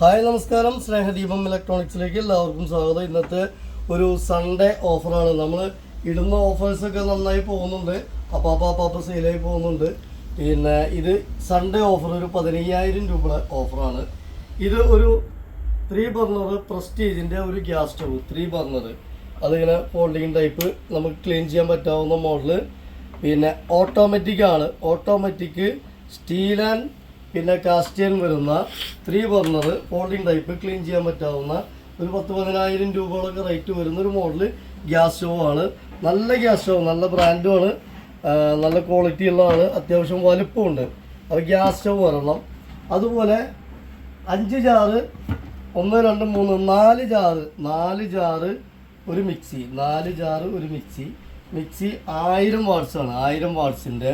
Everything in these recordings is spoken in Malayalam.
ഹായ് നമസ്കാരം. സ്നേഹദീപം ഇലക്ട്രോണിക്സിലേക്ക് എല്ലാവർക്കും സ്വാഗതം. ഇന്നത്തെ ഒരു സൺഡേ ഓഫറാണ് നമ്മൾ ഇടുന്ന ഓഫേഴ്സൊക്കെ നന്നായി പോകുന്നുണ്ട്. അപ്പാപ്പ അപ്പാപ്പ സെയിലായി പോകുന്നുണ്ട്. പിന്നെ ഇത് സൺഡേ ഓഫർ ഒരു പതിനയ്യായിരം രൂപ ഓഫറാണ് ഇത് ഒരു ത്രീ ബർണർ പ്രസ്റ്റീജിന്റെ ഒരു ഗ്യാസ് സ്റ്റവ് ത്രീ ബർണർ അതിങ്ങനെ ഫോൾഡിങ് ടൈപ്പ് നമുക്ക് ക്ലീൻ ചെയ്യാൻ പറ്റാവുന്ന മോഡൽ പിന്നെ ഓട്ടോമാറ്റിക് ആണ്. ഓട്ടോമാറ്റിക് സ്റ്റീൽ ആൻഡ് പിന്നെ കാസ്റ്റിയൻ വരുന്ന three burner folding type clean ചെയ്യാൻ പറ്റാവുന്ന ഒരു പത്ത് പതിനായിരം രൂപകളൊക്കെ റേറ്റ് വരുന്ന ഒരു മോഡൽ ഗ്യാസ് സ്റ്റോവ് ആണ്. നല്ല ഗ്യാസ് സ്റ്റോവ് നല്ല ബ്രാൻഡുമാണ് നല്ല ക്വാളിറ്റി ഉള്ളതാണ് അത്യാവശ്യം വലുപ്പമുണ്ട് അപ്പോൾ ഗ്യാസ് സ്റ്റോവ് വരണം. അതുപോലെ അഞ്ച് ജാറ് ഒന്ന് രണ്ട് മൂന്ന് നാല് ജാറ് നാല് ജാറ് ഒരു മിക്സി നാല് ജാറ് ഒരു മിക്സി മിക്സി ആയിരം വാട്സാണ് ആയിരം വാട്ട്സിന്റെ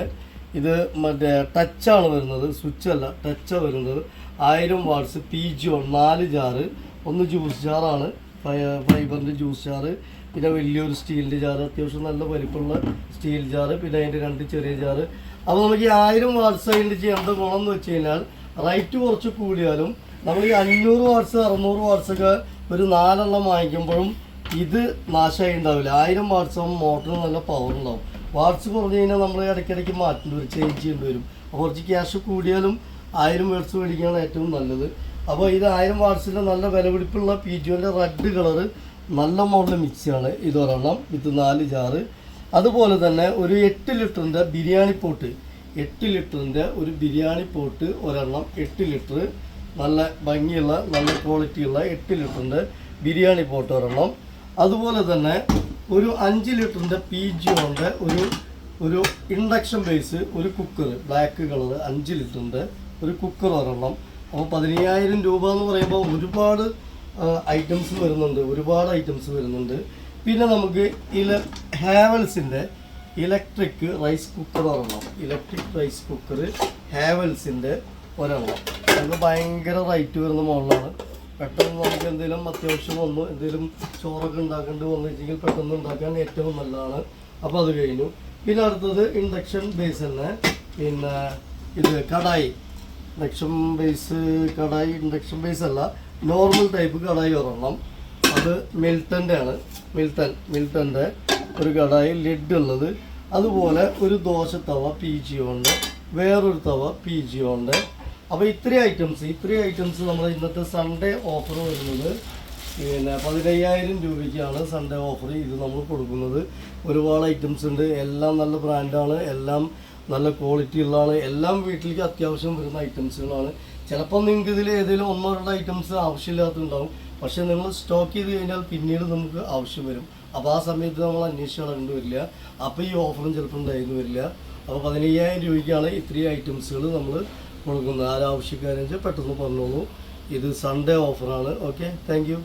ഇത് മറ്റേ ടച്ചാണ് വരുന്നത് സ്വിച്ച് അല്ല ടച്ചാണ് വരുന്നത്. ആയിരം വാട്ട്സ് പി ജി നാല് ജാറ് ഒന്ന് ജ്യൂസ് ജാറാണ് ഫൈബറിന്റെ ജ്യൂസ് ജാറ് പിന്നെ വലിയൊരു സ്റ്റീലിന്റെ ജാറ് അത്യാവശ്യം നല്ല വലിപ്പമുള്ള സ്റ്റീൽ ജാറ് പിന്നെ അതിന്റെ രണ്ട് ചെറിയ ജാറ് അപ്പോൾ നമുക്ക് ഈ ആയിരം വാട്ട്സ് അതിന്റെ ചെയ്യേണ്ട ഗുണം എന്ന് വെച്ച് കഴിഞ്ഞാൽ റേറ്റ് കുറച്ച് കൂടിയാലും നമ്മൾ ഈ അഞ്ഞൂറ് വാട്ട്സ് അറുന്നൂറ് വാട്ട്സ് ഒക്കെ ഒരു നാലെണ്ണം വാങ്ങിക്കുമ്പോഴും ഇത് നാശമായി ഉണ്ടാവില്ല. ആയിരം ആകുമ്പോൾ മോട്ടറിന് നല്ല പവർ ഉണ്ടാവും. വാട്ട്സ് കുറഞ്ഞു കഴിഞ്ഞാൽ നമ്മൾ ഇടയ്ക്കിടയ്ക്ക് മാറ്റേണ്ടി വരും ചേഞ്ച് ചെയ്യേണ്ടി വരും. അപ്പോൾ കുറച്ച് ക്യാഷ് കൂടിയാലും ആയിരം വേർഡ്സ് മേടിക്കുകയാണ് ഏറ്റവും നല്ലത്. അപ്പോൾ ഇത് ആയിരം വാട്സിന്റെ നല്ല വിലപിടിപ്പുള്ള പി ജിന്റെ റെഡ് കളറ് നല്ല മോഡൽ മിക്സിയാണ് ഇതൊരെണ്ണം വിത്ത് നാല് ചാറ് അതുപോലെ തന്നെ ഒരു എട്ട് ലിറ്ററിന്റെ ബിരിയാണി പോട്ട് എട്ട് ലിറ്ററിന്റെ ഒരു ബിരിയാണി പോട്ട് ഒരെണ്ണം എട്ട് ലിറ്റർ നല്ല ഭംഗിയുള്ള നല്ല ക്വാളിറ്റിയുള്ള എട്ട് ലിറ്ററിന്റെ ബിരിയാണി പോട്ട് ഒരെണ്ണം. അതുപോലെ തന്നെ ഒരു അഞ്ച് ലിറ്ററിന്റെ പി ജി ഉണ്ട് ഒരു ഒരു ഇൻഡക്ഷൻ ബേസ് ഒരു കുക്കർ ബ്ലാക്ക് കളർ അഞ്ച് ലിറ്ററിന്റെ ഒരു കുക്കർ ഒരെണ്ണം. അപ്പോൾ പതിനയ്യായിരം രൂപ എന്ന് പറയുമ്പോൾ ഒരുപാട് ഐറ്റംസ് വരുന്നുണ്ട് ഒരുപാട് ഐറ്റംസ് വരുന്നുണ്ട്. പിന്നെ നമുക്ക് ഇല ഹാവൽസിന്റെ ഇലക്ട്രിക് റൈസ് കുക്കർ ഒരെണ്ണം. ഇലക്ട്രിക് റൈസ് കുക്കർ ഹാവൽസിന്റെ ഒരെണ്ണം. അത് ഭയങ്കര റൈറ്റ് വരുന്ന മോഡലാണ്. പെട്ടെന്ന് നമുക്ക് എന്തെങ്കിലും അത്യാവശ്യം വന്നു എന്തെങ്കിലും ചോറൊക്കെ ഉണ്ടാക്കേണ്ടി വന്നു വെച്ചെങ്കിൽ പെട്ടെന്ന് ഉണ്ടാക്കാൻ ഏറ്റവും നല്ലതാണ്. അപ്പോൾ അത് കഴിഞ്ഞു. പിന്നെ അടുത്തത് ഇൻഡക്ഷൻ ബേസ് തന്നെ. പിന്നെ ഇത് kadai. Induction base kadai induction base അല്ല നോർമൽ ടൈപ്പ് കടായി ഒരെണ്ണം. അത് മിൽട്ടന്റെ ആണ്. മിൽട്ടൻ മിൽട്ടന്റെ ഒരു കടായി ലെഡ് ഉള്ളത്. അതുപോലെ ഒരു ദോശ തവ പി ജി ഉണ്ട്. വേറൊരു തവ പി ജി ഉണ്ട്. അപ്പോൾ ഇത്രയും ഐറ്റംസ് ഇത്രയും ഐറ്റംസ് നമ്മൾ ഇന്നത്തെ സൺഡേ ഓഫർ വരുന്നത്. പിന്നെ പതിനയ്യായിരം രൂപയ്ക്കാണ് സൺഡേ ഓഫർ ഇത് നമ്മൾ കൊടുക്കുന്നത്. ഒരുപാട് ഐറ്റംസ് ഉണ്ട്. എല്ലാം നല്ല ബ്രാൻഡാണ് എല്ലാം നല്ല ക്വാളിറ്റി ഉള്ളതാണ്. എല്ലാം വീട്ടിലേക്ക് അത്യാവശ്യം വരുന്ന ഐറ്റംസുകളാണ് ചിലപ്പോൾ നിങ്ങൾക്ക് ഇതിൽ ഏതെങ്കിലും ഒന്നോ രണ്ടോ ഐറ്റംസ് ആവശ്യമില്ലാത്തതുണ്ടാവും. പക്ഷേ നിങ്ങൾ സ്റ്റോക്ക് ചെയ്ത് കഴിഞ്ഞാൽ പിന്നീട് നമുക്ക് ആവശ്യം വരും. അപ്പോൾ ആ സമയത്ത് നമ്മൾ അന്വേഷിച്ച് നടക്കേണ്ടി വരില്ല. അപ്പോൾ ഈ ഓഫറും ചിലപ്പോൾ ഉണ്ടായിരുന്നു വരില്ല. അപ്പോൾ പതിനയ്യായിരം രൂപയ്ക്കാണ് ഇത്രയും ഐറ്റംസുകൾ നമ്മൾ കൊടുക്കുന്നത് ആരാവശ്യക്കാരെന്ന് വെച്ചാൽ പെട്ടെന്ന് പറഞ്ഞോളൂ. ഇത് സൺഡേ ഓഫറാണ് ഓക്കെ താങ്ക്